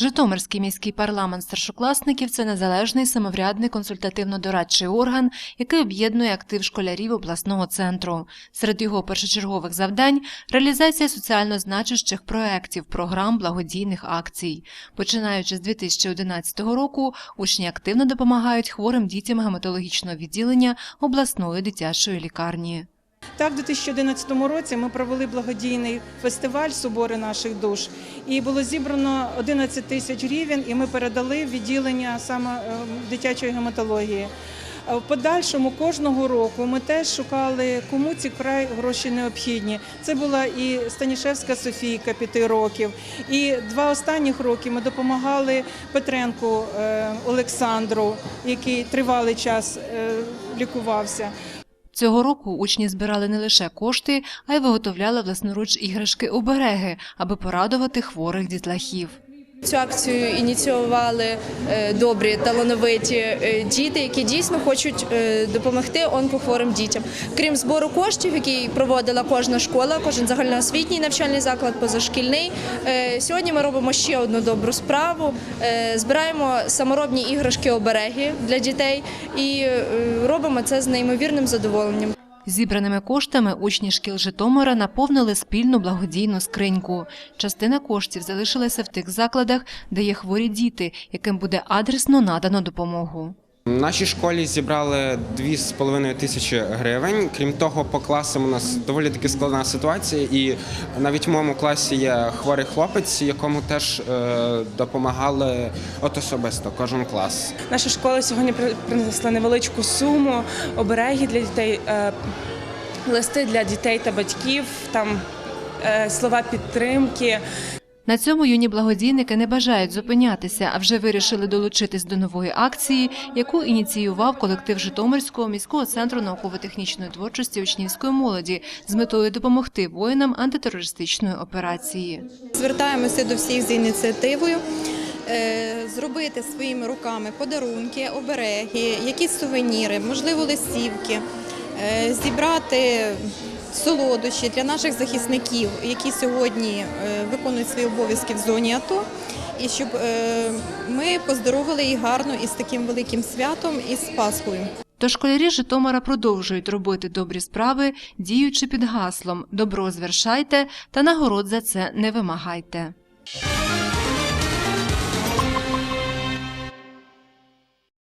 Житомирський міський парламент старшокласників це незалежний самоврядний консультативно-дорадчий орган, який об'єднує актив школярів обласного центру. Серед його першочергових завдань реалізація соціально значущих проєктів, програм, благодійних акцій. Починаючи з 2011 року, учні активно допомагають хворим дітям гематологічного відділення обласної дитячої лікарні. Так, у 2011 році ми провели благодійний фестиваль Собори наших душ, і було зібрано 11 тисяч гривень, і ми передали в відділення саме е, дитячої гематології. Е, В подальшому кожного року ми теж шукали, кому ці край гроші необхідні. Це була і Станішевська Софійка, п'яти років. І два останніх роки ми допомагали Петренку е, Олександру, який тривалий час лікувався. Цього року учні збирали не лише кошти, а й виготовляли власноруч іграшки-обереги, аби порадувати хворих дітлахів. Цю акцію ініціювали е, добрі талановиті е, діти, які дійсно хочуть е, допомогти онкохворим дітям. Крім збору коштів, який проводила кожна школа, кожен загальноосвітній навчальний заклад, позашкільний. Сьогодні ми робимо ще одну добру справу. Збираємо саморобні іграшки-обереги для дітей і робимо це з неймовірним задоволенням. Зібраними коштами учні шкіл Житомира наповнили спільну благодійну скриньку. Частина коштів залишилася в тих закладах, де є хворі діти, яким буде адресно надано допомогу. В нашій школі зібрали 2,5 тисячі гривень. Крім того, по класам у нас доволі таки складна ситуація, і навіть в моєму класі є хворий хлопець, якому теж е, допомагали от особисто кожен клас. Наша школа сьогодні при- принесла невеличку суму, обереги для дітей, е, листи для дітей та батьків, там е, слова підтримки. На цьому юні благодійники не бажають зупинятися, а вже вирішили долучитись до нової акції, яку ініціював колектив Житомирського міського центру науково-технічної творчості учнівської молоді з метою допомогти воїнам антитерористичної операції. Звертаємося до всіх з ініціативою. е, Зробити своїми руками подарунки, обереги, якісь сувеніри, можливо, листівки, е, зібрати солодощі для наших захисників, які сьогодні е, виконують свої обов'язки в зоні АТО, і щоб е, ми поздоровили їх гарно із таким великим святом і з Пасхою. Тож школярі Житомира продовжують робити добрі справи, діючи під гаслом «Добро звершайте та нагород за це не вимагайте».